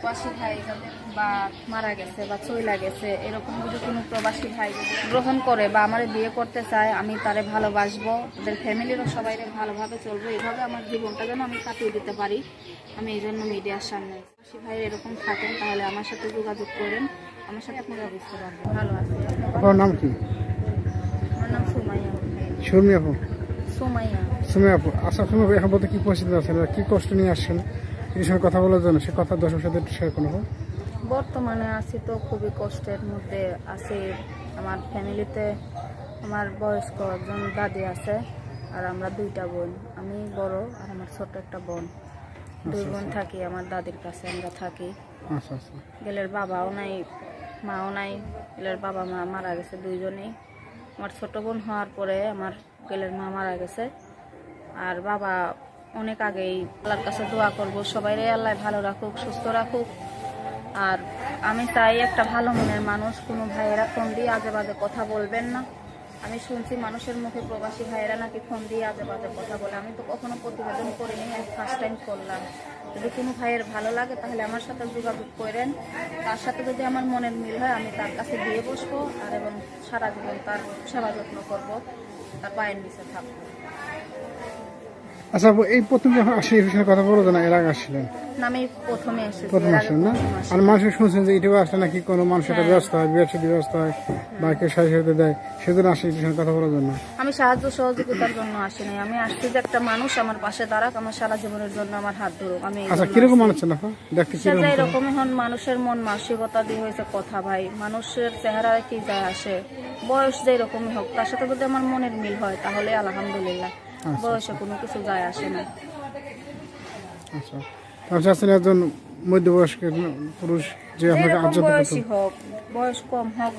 প্রবাসী ভাই যাদের বা মারা গেছে বা চইলা গেছে এরকম যদি কোনো প্রবাসী ভাই গ্রহণ করে বা আমার বিয়ে করতে চায় আমি তারে ভালোবাসবো তাদের ফ্যামিলিরও সবাই ভালোভাবে চলবো। এইভাবে আমার জীবনটা যেন আমি কাটিয়ে দিতে পারি। আমি এই জন্য মিডিয়ার সামনে প্রবাসী ভাই এরকম থাকেন তাহলে আমার সাথে যোগাযোগ করেন। আমার সাথে আপনারা বুঝতে পারবেন ভালো আছে। আপনার নাম কি? আমার নাম সুমাইয়া। সুমাইয়া আচ্ছা এখন বলতে কি পরিস্থিতি আছেন কি কষ্ট নিয়ে আসছেন? সঙ্গে কথা বলার জন্য সে কথা দর্শক সাথে একটু শেয়ার করব বর্তমানে আছি তো খুবই কষ্টের মধ্যে আছি। আমার ফ্যামিলিতে আমার বয়স্ক একজন দাদি আছে আর আমরা দুইটা বোন। আমি বড় আর আমার ছোট একটা বোন। দুই বোন থাকি আমার দাদির কাছে আমরা থাকি। আচ্ছা আচ্ছা। গেলের বাবাও নাই মাও নাই গেলের বাবা মা মারা গেছে দুইজনেই। আমার ছোট বোন হওয়ার পরে আমার গেলের মা মারা গেছে। আর বাবা অনেক আগেই আল্লাহর কাছে দোয়া করব সবাই আল্লাহ ভালো রাখুক, সুস্থ রাখুক। আর আমি চাই একটা ভালো মনের মানুষ, কোনো ভাইয়েরা ফোন দিয়ে আজে বাজে কথা বলবেন না। আমি শুনছি মানুষের মুখে প্রবাসী ভাইয়েরা নাকি ফোন দিয়ে আজে বাজে কথা বলে। আমি তো কখনো প্রতিবেদন করিনি, আমি ফার্স্ট টাইম করলাম। যদি কোনো ভাইয়ের ভালো লাগে, তাহলে আমার সাথে যোগাযোগ করেন। তার সাথে যদি আমার মনের মিল হয়, আমি তার কাছে দিয়ে বসবো আর এবং সারা জীবন তার সেবা যত্ন করব, তার পায়ের নিচে থাকব। আচ্ছা এই প্রথম যখন আসি এই বিষয়ে কথা বলো না এর আগে প্রথমে আসলেন না? আর মানুষ শুনছেন যে ইউটিউবে আসলে নাকি কোনো মানুষের একটা হ্যাঁ। ব্যবস্থা হয় বিয়ের সাথে ব্যবস্থা হয় বা কেউ সাথে দেয় সেজন্য আসি এই বিষয়ে কথা বলার জন্য। আমি সাহায্য সহযোগিতার জন্য আসিনি আমি আসছি যে একটা মানুষ আমার পাশে দাঁড়াক আমার সারা জীবনের জন্য আমার হাত ধরুক। আমি আচ্ছা কীরকম। মানুষ ছিল দেখতে সে কীরকম যে এরকমই হন মানুষের মন মানসিকতা দিয়ে হয়েছে কথা ভাই। মানুষের চেহারায় কি যায় আসে? বয়স যে এরকমই হোক তার সাথে যদি আমার মনের মিল হয় তাহলে আলহামদুলিল্লাহ। বয়সে কোনো কিছু যায় আসে না। আচ্ছা। চাচ্ছেন একজন মধ্যবয়স্ক পুরুষ যে আপনাকে বয়সী হোক বয়স কম হোক।